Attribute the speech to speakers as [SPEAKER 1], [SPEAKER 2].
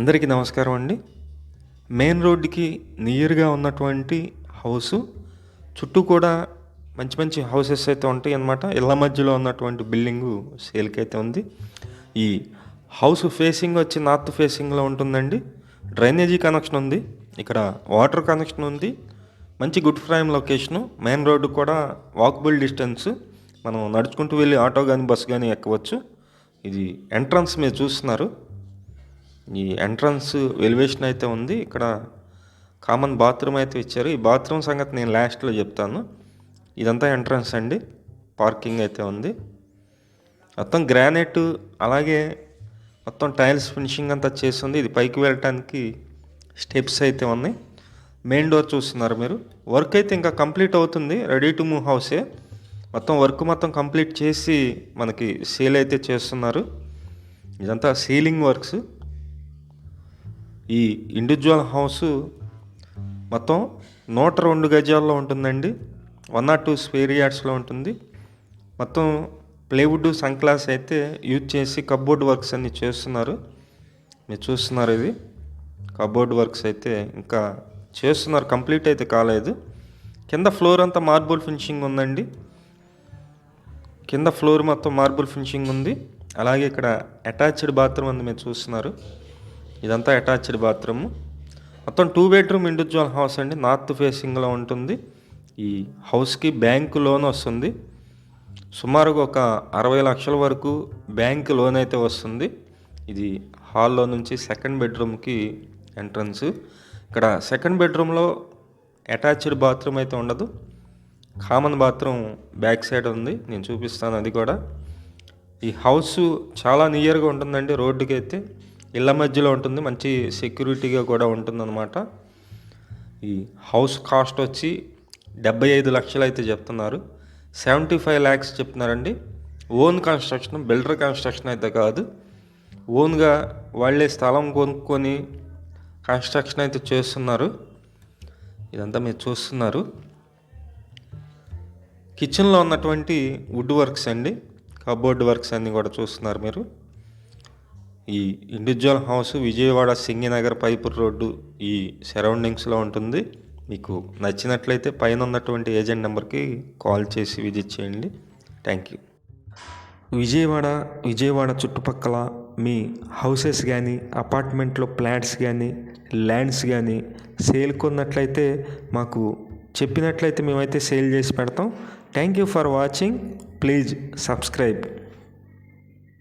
[SPEAKER 1] అందరికీ నమస్కారం అండి. మెయిన్ రోడ్డుకి నియర్గా ఉన్నటువంటి హౌసు చుట్టూ కూడా మంచి మంచి హౌసెస్ అయితే ఉంటాయి అన్నమాట. ఇళ్ళ మధ్యలో ఉన్నటువంటి బిల్డింగు సేల్కి అయితే ఉంది. ఈ హౌస్ ఫేసింగ్ వచ్చి నార్త్ ఫేసింగ్లో ఉంటుందండి. డ్రైనేజీ కనెక్షన్ ఉంది. ఇక్కడ వాటర్ కనెక్షన్ ఉంది. మంచి good prime location. Main road కూడా వాకబుల్ డిస్టెన్స్. మనం నడుచుకుంటూ వెళ్ళి ఆటో కానీ బస్సు కానీ ఎక్కవచ్చు. ఇది ఎంట్రన్స్ మీరు చూస్తున్నారు. ఈ ఎంట్రన్స్ ఎలివేషన్ అయితే ఉంది. ఇక్కడ కామన్ బాత్రూమ్ అయితే ఇచ్చారు. ఈ బాత్రూమ్ సంగతి నేను లాస్ట్లో చెప్తాను. ఇదంతా ఎంట్రన్స్ అండి. పార్కింగ్ అయితే ఉంది. మొత్తం గ్రానైట్ అలాగే మొత్తం టైల్స్ ఫినిషింగ్ అంతా చేస్తుంది ఇది పైకి వెళ్ళటానికి స్టెప్స్ అయితే ఉన్నాయి. మెయిన్ డోర్ చూస్తున్నారు మీరు. వర్క్ అయితే ఇంకా కంప్లీట్ అవుతుంది. రెడీ టు మూవ్ హౌసే మొత్తం వర్క్ మొత్తం కంప్లీట్ చేసి మనకి సేల్ అయితే చేస్తున్నారు. ఇదంతా సీలింగ్ వర్క్స్ ఈ ఇండివిజువల్ హౌస్ మొత్తం నూట రెండు గజాల్లో ఉంటుందండి. వన్ నాట్ టూ స్పేర్ యార్డ్స్లో ఉంటుంది. మొత్తం ప్లేవుడ్ సన్క్లాస్ అయితే యూజ్ చేసి కబోర్డ్ వర్క్స్ అన్ని చేస్తున్నారు. మీరు చూస్తున్నారు ఇది. కబోర్డ్ వర్క్స్ అయితే ఇంకా చేస్తున్నారు. కంప్లీట్ అయితే కాలేదు. కింద ఫ్లోర్ అంతా మార్బుల్ ఫినిషింగ్ ఉందండి. కింద ఫ్లోర్ మొత్తం మార్బుల్ ఫినిషింగ్ ఉంది. అలాగే ఇక్కడ అటాచ్డ్ బాత్రూమ్ ఉంది. మీరు చూస్తున్నారు. ఇదంతా అటాచ్డ్ బాత్రూమ్. మొత్తం టూ బెడ్రూమ్ ఇండివిజువల్ హౌస్ అండి. నార్త్ ఫేసింగ్లో ఉంటుంది. ఈ హౌస్కి బ్యాంకు లోన్ వస్తుంది. సుమారుగా ఒక అరవై లక్షల వరకు బ్యాంక్ లోన్ అయితే వస్తుంది. ఇది హాల్లో నుంచి సెకండ్ బెడ్రూమ్కి ఎంట్రన్స్ ఇక్కడ సెకండ్ బెడ్రూమ్లో అటాచ్డ్ బాత్రూమ్ అయితే ఉండదు. కామన్ బాత్రూమ్ బ్యాక్ సైడ్ ఉంది. నేను చూపిస్తాను అది కూడా. ఈ హౌస్ చాలా నియర్గా ఉంటుందండి రోడ్డుకి అయితే ఇళ్ళ మధ్యలో ఉంటుంది మంచి సెక్యూరిటీగా కూడా ఉంటుందన్నమాట. ఈ హౌస్ కాస్ట్ వచ్చి డెబ్బై ఐదు లక్షలు అయితే చెప్తున్నారు. సెవెంటీ ఫైవ్ ల్యాక్స్ చెప్తున్నారండి. ఓన్ కన్స్ట్రక్షన్ బిల్డర్ కన్స్ట్రక్షన్ అయితే కాదు. ఓన్గా వాళ్ళే స్థలం కొనుక్కొని కన్స్ట్రక్షన్ అయితే చేస్తున్నారు. ఇదంతా మీరు చూస్తున్నారు. కిచెన్లో ఉన్నటువంటి వుడ్ వర్క్స్ అండి కబోర్డ్ వర్క్స్ అన్నీ కూడా చూస్తున్నారు మీరు. ఈ individual house Vijayawada Singh Nagar Paipur road ఈ సరౌండింగ్స్లో ఉంటుంది. మీకు నచ్చినట్లయితే పైన ఉన్నటువంటి ఏజెంట్ నెంబర్కి కాల్ చేసి విజిట్ చేయండి. థ్యాంక్ యూ విజయవాడ విజయవాడ చుట్టుపక్కల మీ హౌసెస్ కానీ అపార్ట్మెంట్లో ప్లాట్స్ కానీ ల్యాండ్స్ కానీ సేల్ కొన్నట్లయితే మాకు చెప్పినట్లయితే మేమైతే సేల్ చేసి పెడతాం. Thank you for watching please subscribe